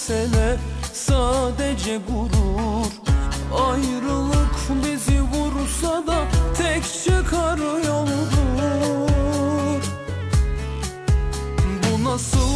mesele sadece gurur. Ayrılık bizi vursa da tek çıkar yoldur. Bu nasıl